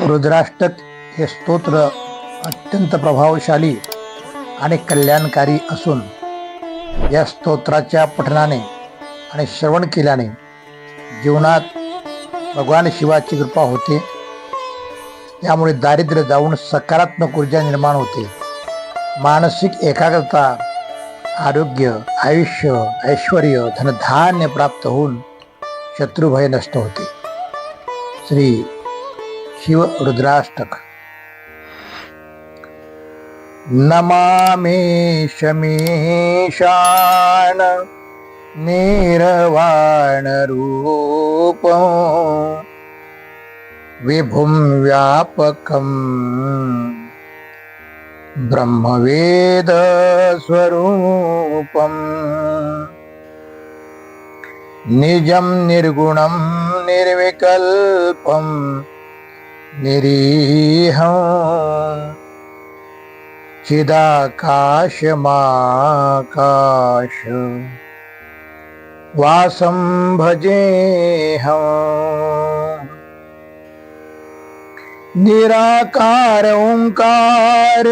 रुद्राष्टक हे स्तोत्र अत्यंत प्रभावशाली आणि कल्याणकारी असून या स्तोत्राच्या पठणाने आणि श्रवण केल्याने जीवनात भगवान शिवाची कृपा होते. त्यामुळे दारिद्र्य जाऊन सकारात्मक ऊर्जा निर्माण होते. मानसिक एकाग्रता आरोग्य आयुष्य ऐश्वर धनधान्य प्राप्त होऊन शत्रुभय नष्ट होते. श्री शिव रुद्राष्टक। नमामि शमीशान निर्वाण विभुं व्यापकम् ब्रह्मवेदस्वरूपम्। निजं निर्गुणं निर्विकल्पम्। निरीहं चिदाकाशमाकाश वासं भजेह निराकार ओंकार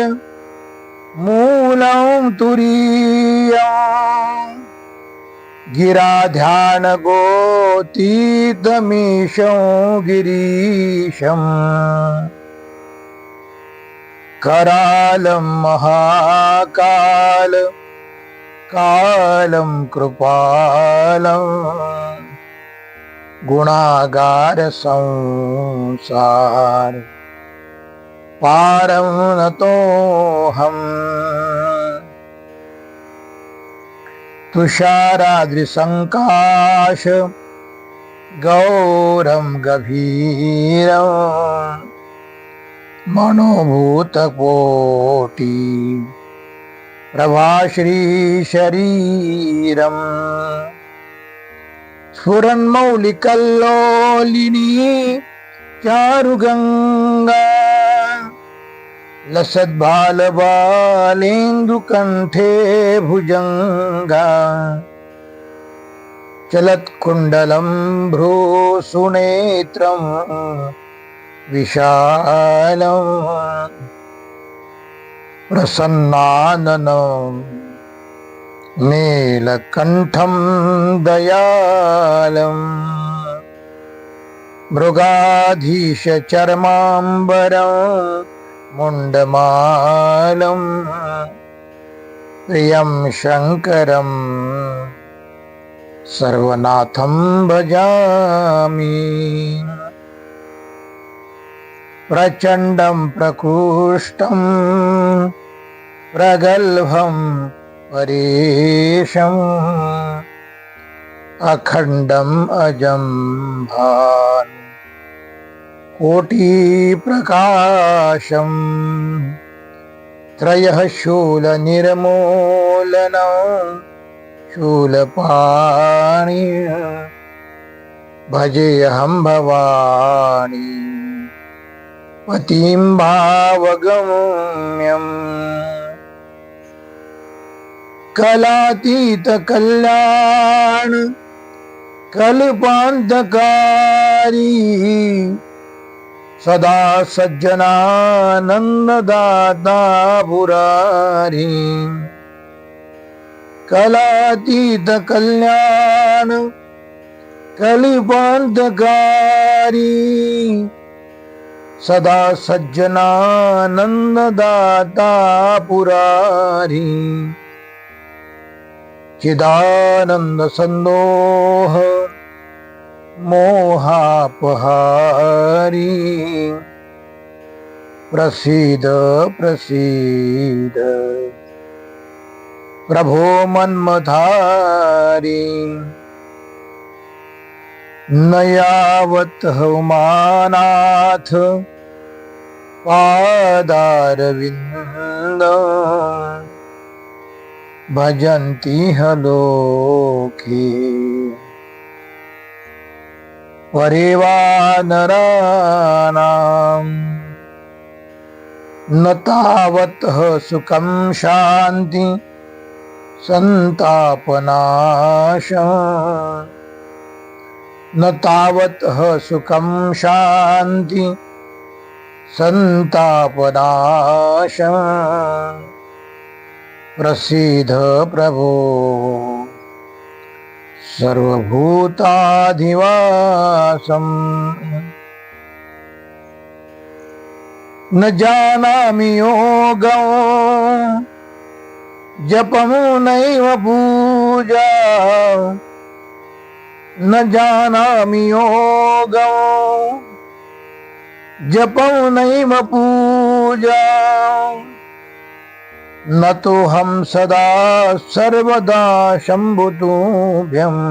मूलं तुरीया ഗിരാധ്യാനഗോതീതമീശം ഗിരീശം കരാലം മഹാകാല കാലം കൃപാലം ഗുണാകാര സംസാര പാരം നത്തോഹം तुषाराद्रिसङ्काश। गौरं गभीरम् मनोभूतकोटि। प्रभाश्रीशरीरम् स्फुरन्मौलिकल्लोलिनी चारुगङ्गा लसद्बालबालेन्दुकण्ठे भुजङ्गा चलत्कुण्डलं भ्रूसुनेत्रं विशालम् प्रसन्नाननम् नीलकण्ठं दयालम् मृगाधीशचर्माम्बरं മുണ്ടമാലം പ്രിയം ശങ്കരം സർവനാഥം ഭജാമി. പ്രചണ്ഡം പ്രകൂഷ്ടം പ്രഗൽഭം പരീഷം അഖണ്ഡം അജം ഭാൻ कोटिप्रकाशम्। त्रयः शूलनिर्मूलन शूलपाणि। भजेऽहं भवानी पतिं भावगम्यम्। कलातीत कल्याण कल्पांतकारी। सदा सज्जनानन्ददाता पुरारी। कलातीत कल्याण कलिपान्तकारी। सदा सज्जनानन्ददाता पुरारी। चिदानंद मोहापहा हरी प्रसीद प्रसीद। प्रभो मन्मथारी। नयावत यावत् हौमानाथ पादारविन्द। भजन्ति वरिवानराणाम् न तावत् सुखं शान्ति संतापनाश न तावतः सुखं शान्ति संतापनाश प्रसीद प्रभो। सर्वभूताधिवासम्। न जानामि योगौ जपमु नैव पूजा। न जानामि योगौ जपौ नैव पूजा। न तुहं सदा सर्वदा शम्भुतूभ्यम्मदुःखो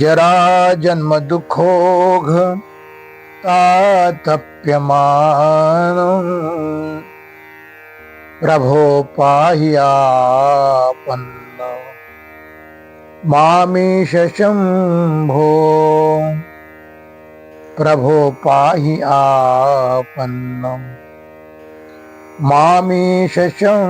जराजन्मदुःखोघ तातप्यमान। प्रभो पाहि आपन्। मामिशंभो प्रभो पाहि आपन्नम्। मामिशं